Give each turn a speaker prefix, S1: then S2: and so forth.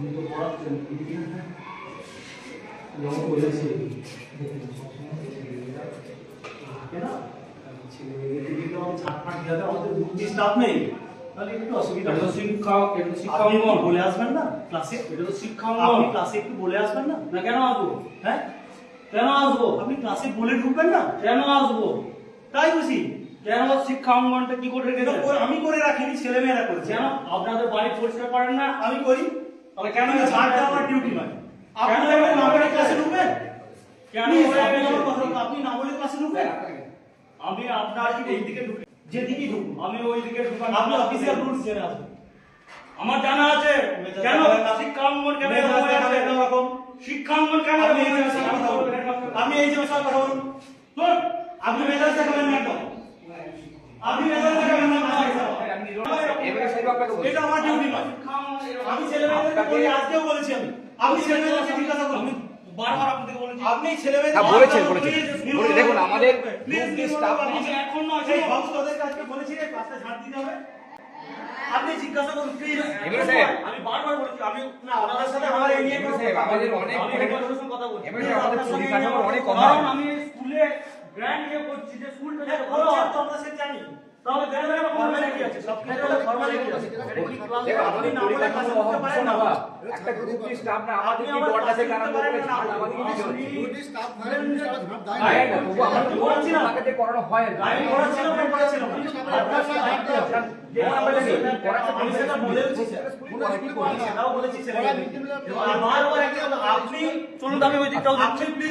S1: আমি তো পড়াচ্ছেন যেমন বলেছি কেন ছেলে মেয়েদেরকে কিন্তু আমাদের ছাটফাট আমাদের বুদ্ধি স্টাফ নেই। তাহলে একটু অসুবিধা
S2: এটা শিক্ষা এটা শিক্ষা
S1: আপনি বলে আসবেন না ক্লাসে
S2: এটা তো শিক্ষা
S1: আপনি ক্লাসে একটু বলে আসবেন না?
S2: না কেন আসব?
S1: হ্যাঁ?
S2: কেন আসব?
S1: আপনি ক্লাসে বলে ঢুকবেন না?
S2: কেন আসব?
S1: তাই বুঝি
S2: কেন শিক্ষা অঙ্গনটা কি করে
S1: আমি করে রাখিনি ছেলে মেয়েরা করেছে।
S2: কেন? আপনাদের বাড়ি পরিষ্কার করেন না?
S1: আমি করি।
S2: তাহলে কেন
S1: ছাড় দেওয়া আমার ডিউটি নয় আপনি না বলে ক্লাসে ঢুকবেন
S2: কেন
S1: আপনি না বলে ক্লাসে ঢুকবেন?
S2: আমি আপনার এই দিকে ঢুকে
S1: যেদিকেই ঢুকুন।
S2: আমি ওই দিকে ঢুকান
S1: আপনি অফিসিয়াল রুলস জেনে আসবেন
S2: আমার জানা আছে। কেন?
S1: দেখাবেন
S2: শিক্ষা অঙ্গন কেন এরকম?
S1: দেখাবেন
S2: আছে?
S1: এরকম।
S2: শিক্ষা অঙ্গন কেন
S1: আপনি এই যে? কথা বলুন। আপনি এই যে কথা বলুন
S2: তোর
S1: আপনি মেজাজ দেখাবেন না একদম আপনি মেজাজ দেখাবেন না। এটা আমার ডিউটি নয় আমি ছেলে মেয়েদেরকে বলি আজকেও বলেছি আমি। আপনি ছেলে মেয়েদেরকে জিজ্ঞাসা করুন
S2: আমি বারবার আপনাকে বলেছি।
S1: আপনি
S3: হ্যাঁ, বলেছেন, বলেছেন। বলে দেখুন, আমাদের staff
S2: এখন নয়,
S1: সেই বলেছি। রে ছাড় দিতে হবে। আপনি জিজ্ঞাসা করুন প্লিজ
S3: সাহেব।
S2: আমি বারবার বলেছি আমি
S1: না ওনাদের সাথে আমার এই নিয়ে
S3: আমাদের অনেক
S2: কথা বলছি।
S3: আমাদের পরিকাঠামোর অনেক অভাব
S2: আমি স্কুলে গ্র্যান্ড ইয়ে করছি যে স্কুলটা
S1: হ্যাঁ, তো আমরা সে জানি।
S2: যাবে
S1: ফর্মালিটি আছে সব কিছু ফর্মালিটি আছে কি
S3: দেখো, আমাদের
S1: পারেন
S3: ভীষণ অভাব। একটা গ্রুপ স্টাফ না আমাদের কি
S1: আমার
S3: দরজা থেকে
S1: ক্লাসে
S3: আরম্ভ
S1: ঢুকতে
S3: করে
S1: পারেন না।
S3: ছাড় আমাদেরকে দিতে হচ্ছে।
S1: আপনি-
S4: স্টাফ ভাইরা নিজে তারা না।
S3: দেয় না, তবুও আমরা
S1: আমি
S3: তো
S1: বলছি না।
S3: আমাকে করানো হয় না।
S1: আমি পড়াচ্ছিলাম না পড়াচ্ছিলাম না।
S4: আপনার সাথে হাঁটতে হবে।
S3: যে আমরা
S1: আমি সেটা বলে দিচ্ছি স্যার। আমি সেটাও বলেছি ছেলেমেয়েদেরকে। আর বারবার একটা আপনি
S2: চলুন আমি ওই দিকটাও
S1: আপনি প্লিজ